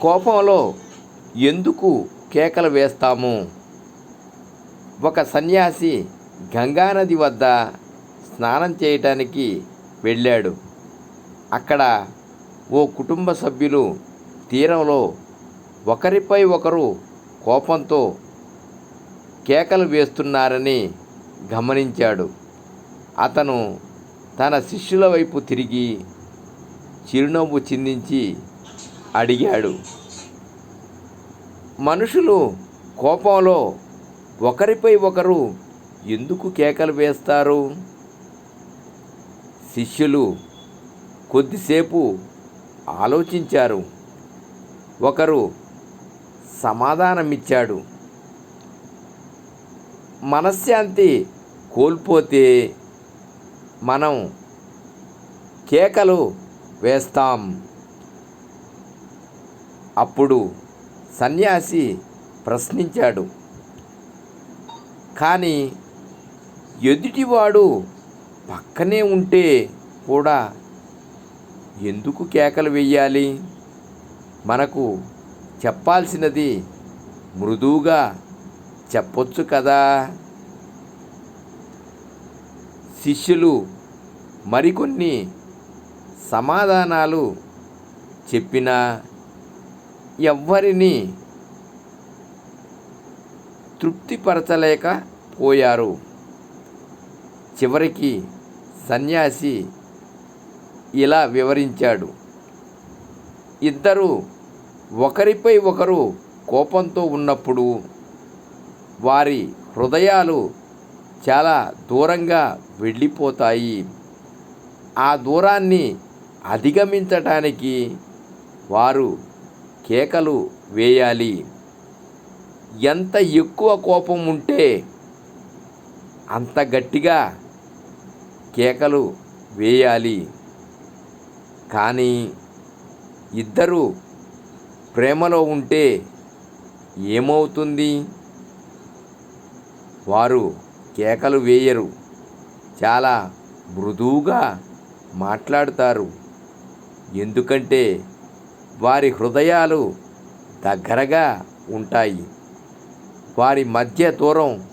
కోపంలో ఎందుకు కేకలు వేస్తాము? ఒక సన్యాసి గంగానది వద్ద స్నానం చేయటానికి వెళ్ళాడు. అక్కడ ఓ కుటుంబ సభ్యులు తీరంలో ఒకరిపై ఒకరు కోపంతో కేకలు వేస్తున్నారని గమనించాడు. అతను తన శిష్యుల వైపు తిరిగి చిరునవ్వు చిందించి అడిగాడు. మనుషులు కోపంలో ఒకరిపై ఒకరు ఎందుకు కేకలు వేస్తారు? శిష్యులు కొద్దిసేపు ఆలోచించారు. ఒకరు సమాధానమిచ్చాడు. మనశ్శాంతి కోల్పోతే మనం కేకలు వేస్తాం. అప్పుడు సన్యాసి ప్రశ్నించాడు. కానీ ఎదుటివాడు పక్కనే ఉంటే కూడా ఎందుకు కేకలు వెయ్యాలి మనకు చెప్పాల్సినది మృదువుగా చెప్పొచ్చు కదా శిష్యులు మరికొన్ని సమాధానాలు చెప్పినా ఎవ్వరిని తృప్తిపరచలేకపోయారు చివరికి సన్యాసి ఇలా వివరించాడు. ఇద్దరు ఒకరిపై ఒకరు కోపంతో ఉన్నప్పుడు వారి హృదయాలు చాలా దూరంగా వెళ్ళిపోతాయి. ఆ దూరాన్ని అధిగమించటానికి వారు కేకలు వేయాలి. ఎంత ఎక్కువ కోపం ఉంటే అంత గట్టిగా కేకలు వేయాలి. కానీ ఇద్దరు ప్రేమలో ఉంటే ఏమవుతుంది? వారు కేకలు వేయరు. చాలా మృదువుగా మాట్లాడుతారు. ఎందుకంటే వారి హృదయాలు దగ్గరగా ఉంటాయి. వారి మధ్య దూరం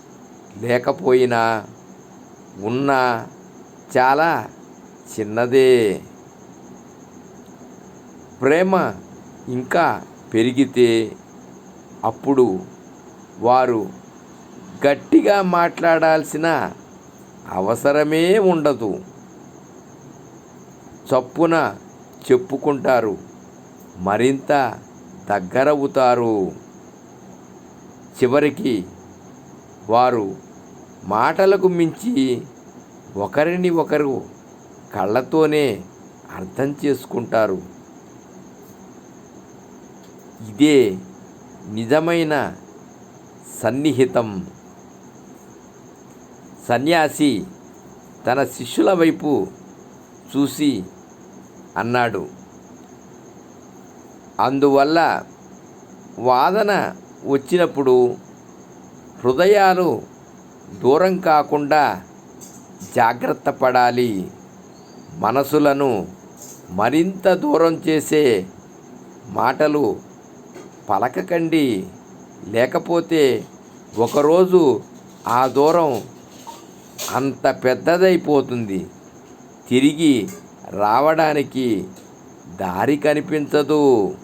లేకపోయినా ఉన్నా చాలా చిన్నదే. ప్రేమ ఇంకా పెరిగితే అప్పుడు వారు గట్టిగా మాట్లాడాల్సిన అవసరమే ఉండదు. చప్పున చెప్పుకుంటారు. మరింత దగ్గరవుతారు. చివరికి వారు మాటలకు మించి ఒకరిని ఒకరు కళ్ళతోనే అర్థం చేసుకుంటారు. ఇదే నిజమైన సన్నిహితం. సన్యాసి తన శిష్యుల వైపు చూసి అన్నాడు. అందువల్ల వాదన వచ్చినప్పుడు హృదయాలు దూరం కాకుండా జాగ్రత్త పడాలి. మనసులను మరింత దూరం చేసే మాటలు పలకకండి. లేకపోతే ఒకరోజు ఆ దూరం అంత పెద్దదైపోతుంది. తిరిగి రావడానికి దారి కనిపించదు.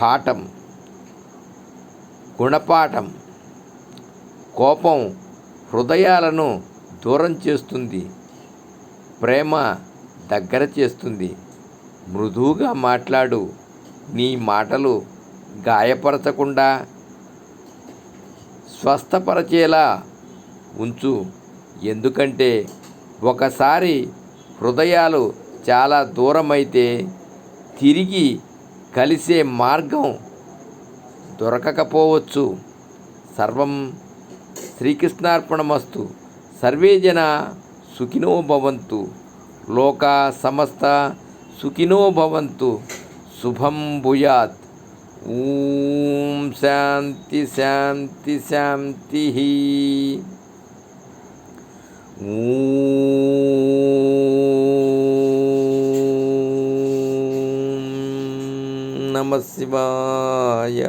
పాఠం గుణపాఠం కోపం హృదయాలను దూరం చేస్తుంది ప్రేమ దగ్గర చేస్తుంది. మృదువుగా మాట్లాడు నీ మాటలు గాయపరచకుండా స్వస్థపరచేలా ఉంచు. ఎందుకంటే ఒకసారి హృదయాలు చాలా దూరమైతే తిరిగి కలిసే మార్గం దొరకకపోవచ్చు సర్వం శ్రీకృష్ణార్పణమస్తు సర్వే జన సుఖినో భవంతు లోకా సమస్త సుఖినో భవంతు శుభం భూయాత్ ఓం శాంతి శాంతి శాంతి ఓం నమ శివాయ